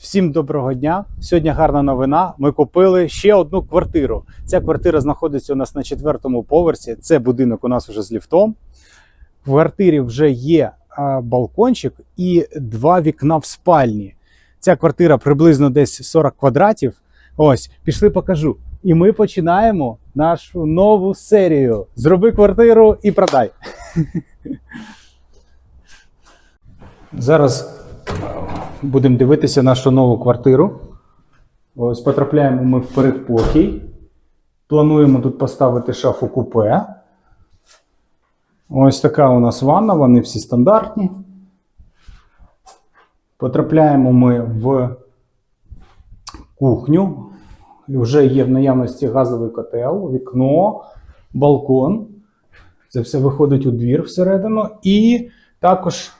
Всім доброго дня. Сьогодні гарна новина. Ми купили ще одну квартиру. Ця квартира знаходиться у нас на четвертому поверсі. Це будинок у нас вже з ліфтом. В квартирі вже є балкончик і два вікна в спальні. Ця квартира приблизно десь 40 квадратів. Ось, пішли покажу. І ми починаємо нашу нову серію. Зроби квартиру і продай. Зараз будемо дивитися нашу нову квартиру. Ось потрапляємо ми в передпокій. Плануємо тут поставити шафу купе. Ось така у нас ванна, вони всі стандартні. Потрапляємо ми в кухню. Вже є в наявності газовий котел, вікно, балкон. Це все виходить у двір всередину. І також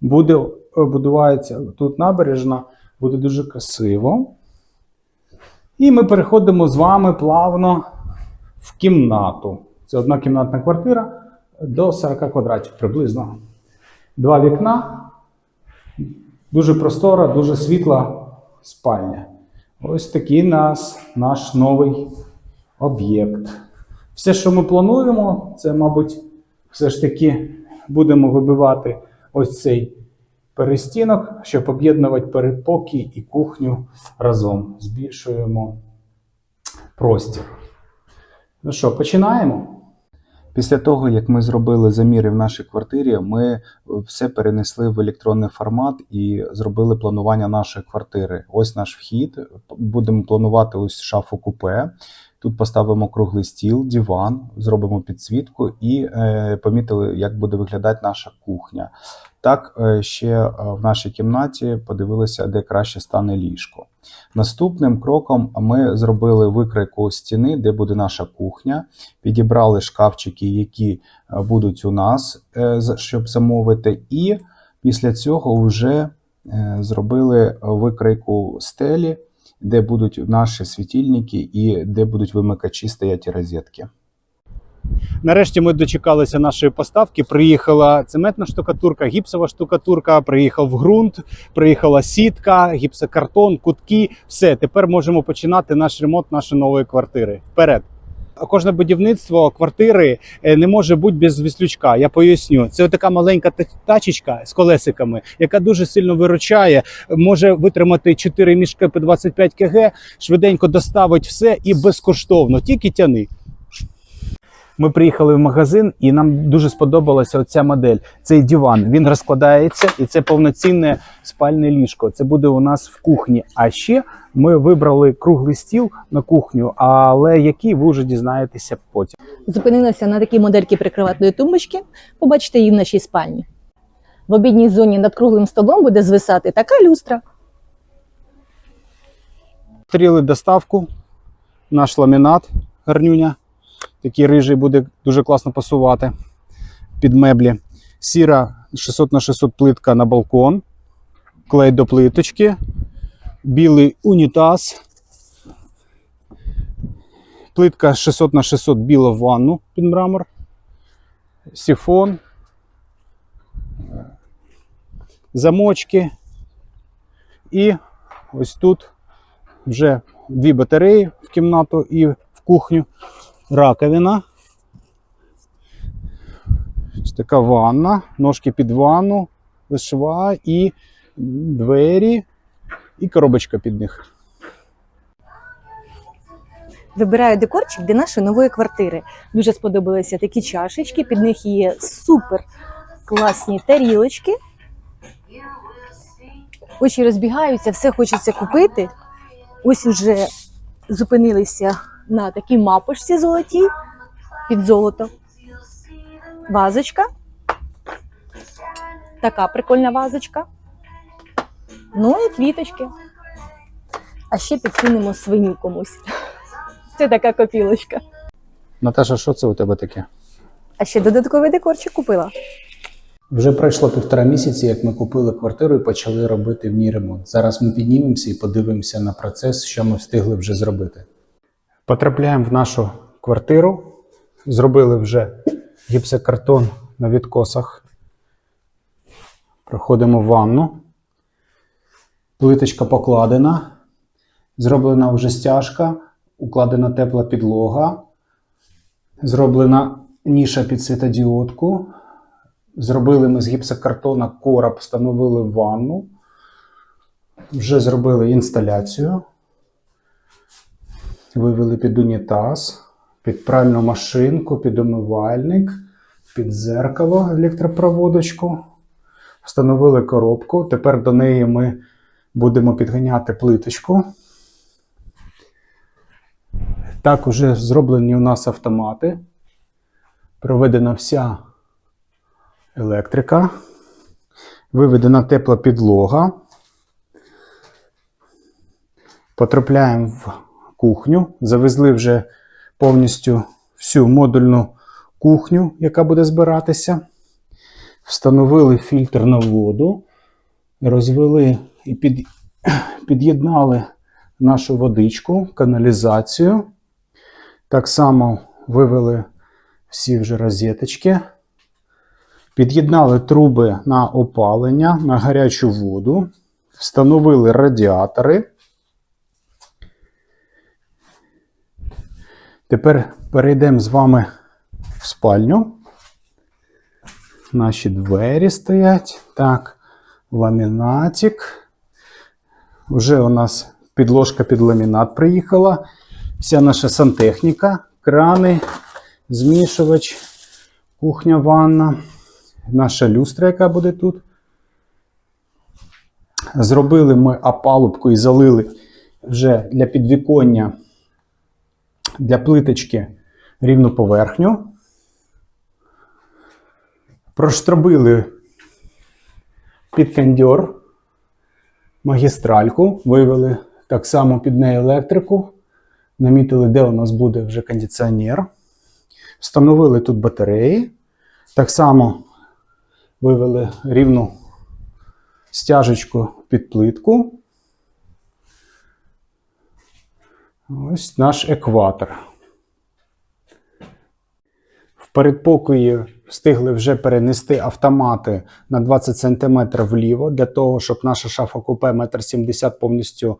буде будувається тут набережна, буде дуже красиво. І ми переходимо з вами плавно в кімнату. Це одна кімнатна квартира до 40 квадратів приблизно. Два вікна, дуже простора, дуже світла спальня. Ось такий нас наш новий об'єкт. Все, що ми плануємо, це, мабуть, все ж таки будемо вибивати ось цей перестінок, щоб об'єднувати передпокій і кухню разом. Збільшуємо простір. Ну що, починаємо? Після того, як ми зробили заміри в нашій квартирі, ми все перенесли в електронний формат і зробили планування нашої квартири. Ось наш вхід. Будемо планувати ось шафу купе. Тут поставимо круглий стіл, диван, зробимо підсвітку і е, помітили, як буде виглядати наша кухня. Так, е, ще е, в нашій кімнаті подивилися, де краще стане ліжко. Наступним кроком ми зробили викройку стіни, де буде наша кухня. Підібрали шкафчики, які е, будуть у нас, щоб замовити. І після цього вже зробили викройку стелі, де будуть наші світильники і де будуть вимикачі стояти розетки. Нарешті ми дочекалися нашої поставки. Приїхала цементна штукатурка, гіпсова штукатурка, приїхав ґрунт, приїхала сітка, гіпсокартон, кутки. Все, тепер можемо починати наш ремонт нашої нової квартири. Вперед! Кожне будівництво квартири е, не може бути без віслючка. Я поясню. Це така маленька тачечка з колесиками, яка дуже сильно виручає, може витримати 4 мішки по 25 кг, швиденько доставить все і безкоштовно. Тільки тяни. Ми приїхали в магазин, і нам дуже сподобалася оця модель. Цей диван. Він розкладається, і це повноцінне спальне ліжко. Це буде у нас в кухні. А ще ми вибрали круглий стіл на кухню, але який ви вже дізнаєтеся потім. Зупинилася на такій модельці прикроватної тумбочки. Побачите її в нашій спальні. В обідній зоні над круглим столом буде звисати така люстра. Стріли доставку, наш ламінат гарнюня. Такий рижий буде дуже класно пасувати під меблі. Сіра 600 на 600 плитка на балкон, клей до плиточки, білий унітаз. Плитка 600 на 600 біла в ванну під мрамор, сифон, замочки. І ось тут вже дві батареї в кімнату і в кухню, раковина. Така ванна, ножки під ванну, вишива і двері, і коробочка під них. Вибираю декорчик для нашої нової квартири. Дуже сподобалися такі чашечки, під них є супер класні тарілочки. Очі розбігаються, все хочеться купити. Ось вже зупинилися на такій мапочці золотій під золото. Вазочка. Така прикольна вазочка. Ну і квіточки. А ще підсунемо свиню комусь. Це така копілочка. Наташа, що це у тебе таке? А ще додатковий декорчик купила. Вже пройшло півтора місяці, як ми купили квартиру і почали робити в ній ремонт. Зараз ми піднімемося і подивимося на процес, що ми встигли вже зробити. Потрапляємо в нашу квартиру. Зробили вже гіпсокартон на відкосах. Проходимо в ванну. Плиточка покладена. Зроблена вже стяжка, укладена тепла підлога. Зроблена ніша під світодіодку. Зробили ми з гіпсокартона короб, встановили ванну. Вже зробили інсталяцію. Вивели під унітаз, під пральну машинку, під умивальник, під зеркало електропроводочку. Встановили коробку. Тепер до неї ми будемо підганяти плиточку. Так, уже зроблені у нас автомати. Проведена вся електрика. Виведена тепла підлога. Потрапляємо в кухню. Завезли вже повністю всю модульну кухню, яка буде збиратися. Встановили фільтр на воду, розвели і під, під'єднали нашу водичку, каналізацію. Так само вивели всі вже розеточки. Під'єднали труби на опалення, на гарячу воду, встановили радіатори. Тепер перейдемо з вами в спальню. Наші двері стоять. Так, ламінатик. Уже у нас підложка під ламінат приїхала. Вся наша сантехніка, крани, змішувач, кухня, ванна, наша люстра, яка буде тут. Зробили ми опалубку і залили вже для підвіконня для плиточки рівну поверхню. Проштробили під кондьор магістральку, вивели так само під неї електрику, намітили, де у нас буде вже кондиціонер. Встановили тут батареї. Так само вивели рівну стяжечку під плитку. Ось наш екватор. В передпокої встигли вже перенести автомати на 20 см вліво, для того, щоб наша шафа купе 1,70 м повністю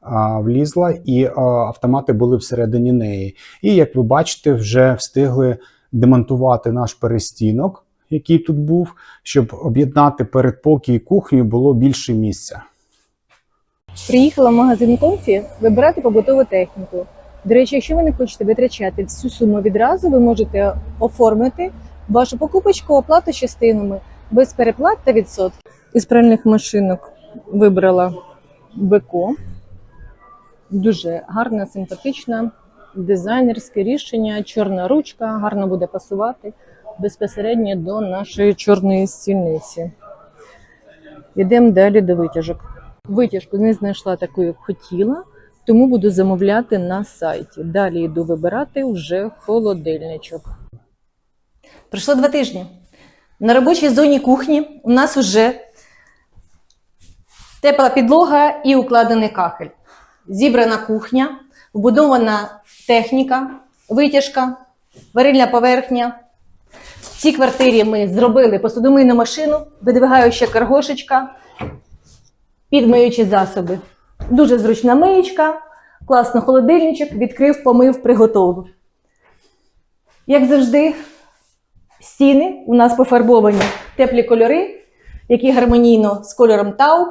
а, влізла, і а, автомати були всередині неї. І як ви бачите, вже встигли демонтувати наш перестінок, який тут був, щоб об'єднати передпокій і кухню було більше місця. Приїхала в магазин Комфі вибирати побутову техніку. До речі, якщо ви не хочете витрачати всю суму відразу, ви можете оформити вашу покупочку оплату частинами без переплат та відсотків. Із пральних машинок вибрала Беко. Дуже гарна, симпатична, дизайнерське рішення, чорна ручка, гарно буде пасувати безпосередньо до нашої чорної стільниці. Йдемо далі до витяжок. Витяжку не знайшла таку, як хотіла, тому буду замовляти на сайті. Далі йду вибирати вже холодильничок. Пройшло два тижні. На робочій зоні кухні у нас вже тепла підлога і укладений кахель. Зібрана кухня, вбудована техніка, витяжка, варильна поверхня. В цій квартирі ми зробили посудомийну машину, видвигаюча каргошечка, підмиючі засоби. Дуже зручна миєчка, класно холодильничок, відкрив, помив, приготовив. Як завжди, стіни у нас пофарбовані теплі кольори, які гармонійно з кольором тауп.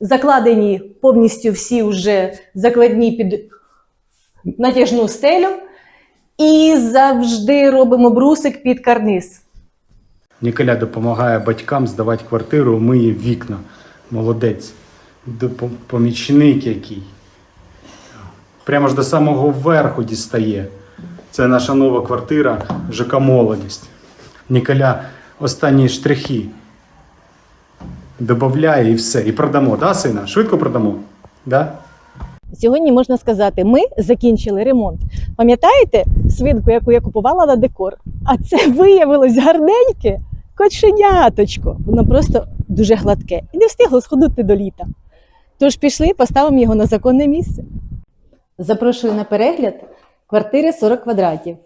Закладені повністю всі вже закладні під натяжну стелю. І завжди робимо брусик під карниз. Ніколя допомагає батькам здавати квартиру, миє вікна. Молодець. Помічник який. Прямо ж до самого верху дістає. Це наша нова квартира ЖК Молодість. Ніколя останні штрихи додає і все. І продамо, да, сина? Швидко продамо? Да? Сьогодні можна сказати, ми закінчили ремонт. Пам'ятаєте свинку, яку я купувала на декор? А це виявилось гарненьке коченяточко. Воно просто дуже гладке і не встигло сходити до літа. Тож пішли, поставимо його на законне місце. Запрошую на перегляд квартири 40 квадратів.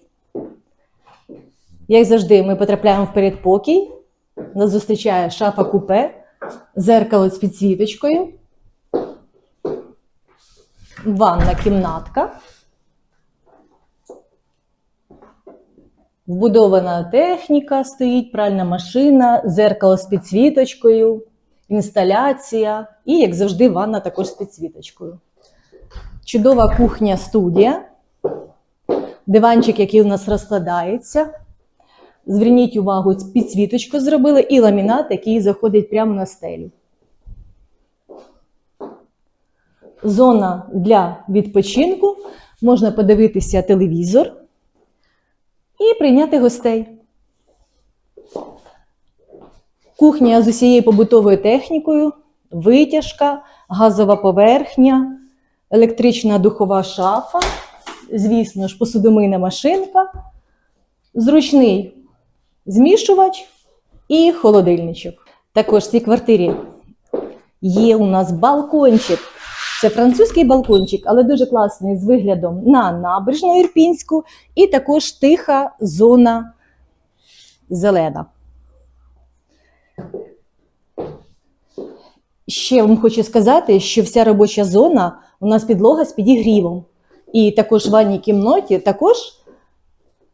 Як завжди, ми потрапляємо в передпокій. Нас зустрічає шафа купе, зеркало з підсвіточкою, ванна кімнатка. Вбудована техніка стоїть, пральна машина, зеркало з підсвіточкою, інсталяція і, як завжди, ванна також з підсвіточкою. Чудова кухня студія, диванчик, який у нас розкладається. Зверніть увагу, підсвіточку зробили і ламінат, який заходить прямо на стелю. Зона для відпочинку. Можна подивитися телевізор і прийняти гостей. Кухня з усією побутовою технікою, витяжка, газова поверхня, електрична духова шафа, звісно ж, посудомийна машинка, зручний змішувач і холодильничок. Також в цій квартирі є у нас балкончик. Це французький балкончик, але дуже класний з виглядом на набережну Ірпінську і також тиха зона зелена. Ще вам хочу сказати, що вся робоча зона у нас підлога з підігрівом. І також в ванній кімнаті також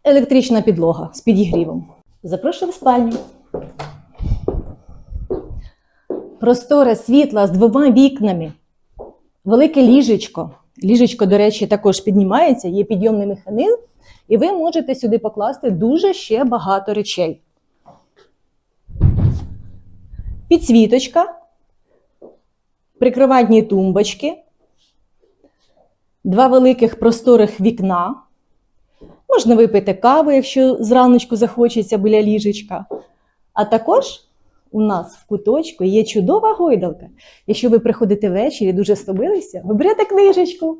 електрична підлога з підігрівом. Запрошую в спальню. Простора світла з двома вікнами. Велике ліжечко. Ліжечко, до речі, також піднімається, є підйомний механізм, і ви можете сюди покласти дуже ще багато речей. Підсвіточка, прикриватні тумбочки, два великих просторих вікна. Можна випити каву, якщо зраночку захочеться біля ліжечка. А також у нас в куточку є чудова гойдалка. Якщо ви приходите ввечері, дуже стомилися, ви берете книжечку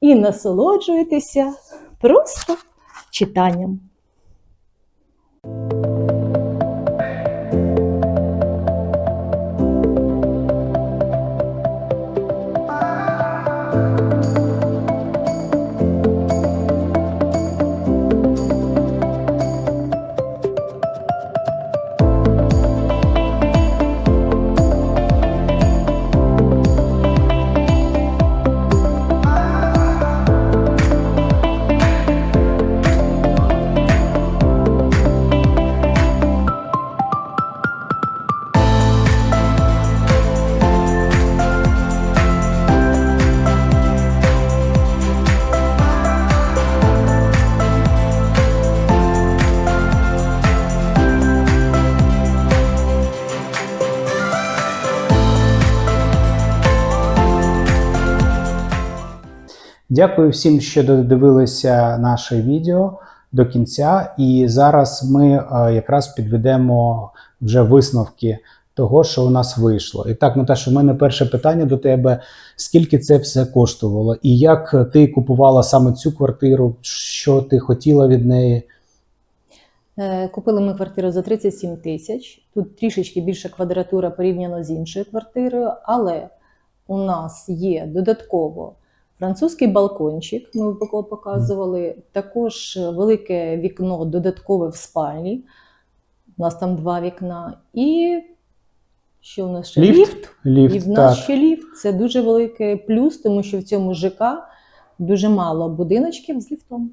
і насолоджуєтеся просто читанням. Дякую всім, що додивилися наше відео до кінця. І зараз ми е, якраз підведемо вже висновки того, що у нас вийшло. І так, Наташа, у мене перше питання до тебе: скільки це все коштувало? І як ти купувала саме цю квартиру? Що ти хотіла від неї? Е, Купили ми квартиру за 37 тисяч. Тут трішечки більша квадратура порівняно з іншою квартирою, але у нас є додатково французький балкончик, ми показували, також велике вікно додаткове в спальні. У нас там два вікна. І що в нас ще? Ліфт? ліфт. Ліфт, І в нас так. ще ліфт. Це дуже великий плюс, тому що в цьому ЖК дуже мало будиночків з ліфтом.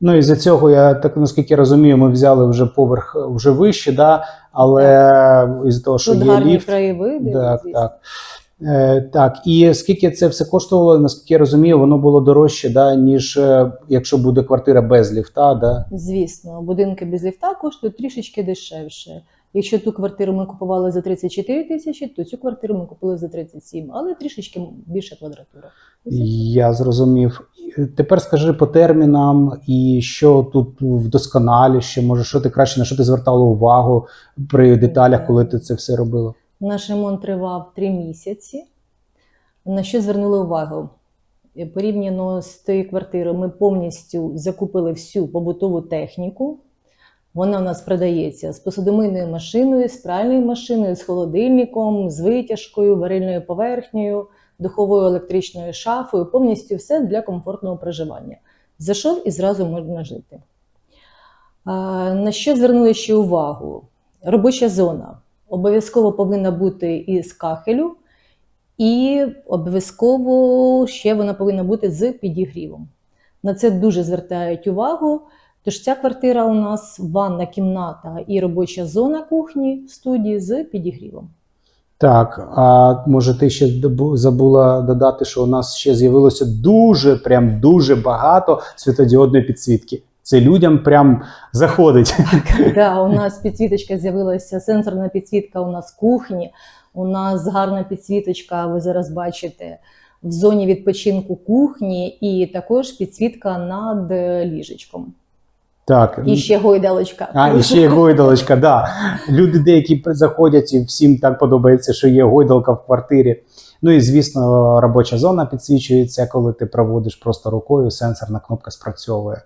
Ну і за цього я так наскільки розумію, ми взяли вже поверх е, вже вище, да? але із того, що Тут є гарні ліфт. краєвиди. Так, так. Е, так, і скільки це все коштувало, наскільки я розумію, воно було дорожче, да, ніж е, якщо буде квартира без ліфта. Да? Звісно, будинки без ліфта коштують трішечки дешевше. Якщо ту квартиру ми купували за 34 тисячі, то цю квартиру ми купили за 37, але трішечки більша квадратура. Я зрозумів. Тепер скажи по термінам, і що тут вдосконаліще, може, що ти краще на що ти звертала увагу при деталях, коли ти це все робила? Наш ремонт тривав 3 місяці. На що звернули увагу? Е, Порівняно з тією квартирою, ми повністю закупили всю побутову техніку. Вона у нас продається з посудомийною машиною, з пральною машиною, з холодильником, з витяжкою, варильною поверхнею, духовою електричною шафою. Повністю все для комфортного проживання. Зайшов і зразу можна жити. На що звернули ще увагу? Робоча зона обов'язково повинна бути із кахелю І обов'язково ще вона повинна бути з підігрівом. На це дуже звертають увагу. Тож ця квартира у нас ванна кімната і робоча зона кухні в студії з підігрівом. Так, а може ти ще забула додати, що у нас ще з'явилося дуже, прям дуже багато світодіодної підсвітки. Це людям прям заходить. Да, у нас підсвіточка з'явилася, сенсорна підсвітка у нас в кухні. У нас гарна підсвіточка, ви зараз бачите, в зоні відпочинку кухні, і також підсвітка над е, ліжечком. Так, І ще гойдалочка. А, і ще гойдалочка, да. Люди деякі заходять і всім так подобається, що є гойдалка в квартирі. Ну і звісно, робоча зона підсвічується, коли ти проводиш просто рукою, сенсорна кнопка спрацьовує.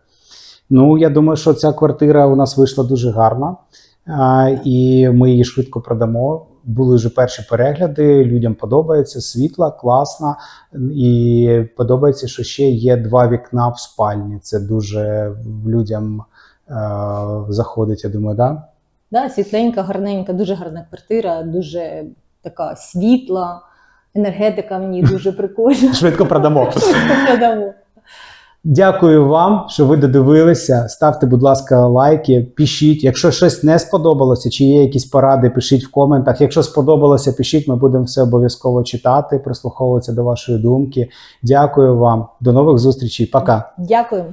Ну, я думаю, що ця квартира у нас вийшла дуже гарна, і ми її швидко продамо. Були вже перші перегляди, людям подобається, світла, класна. І подобається, що ще є два вікна в спальні. Це дуже людям е, заходить, я думаю, да? Да, світленька, гарненька, дуже гарна квартира, дуже така світла, енергетика в ній дуже прикольна. Швидко продамо. Швидко Продамо. Дякую вам, що ви додивилися. Ставте, будь ласка, лайки, пишіть. Якщо щось не сподобалося, чи є якісь поради, пишіть в коментах. Якщо сподобалося, пишіть, ми будемо все обов'язково читати, прислуховуватися до вашої думки. Дякую вам. До нових зустрічей. Пока. Дякую.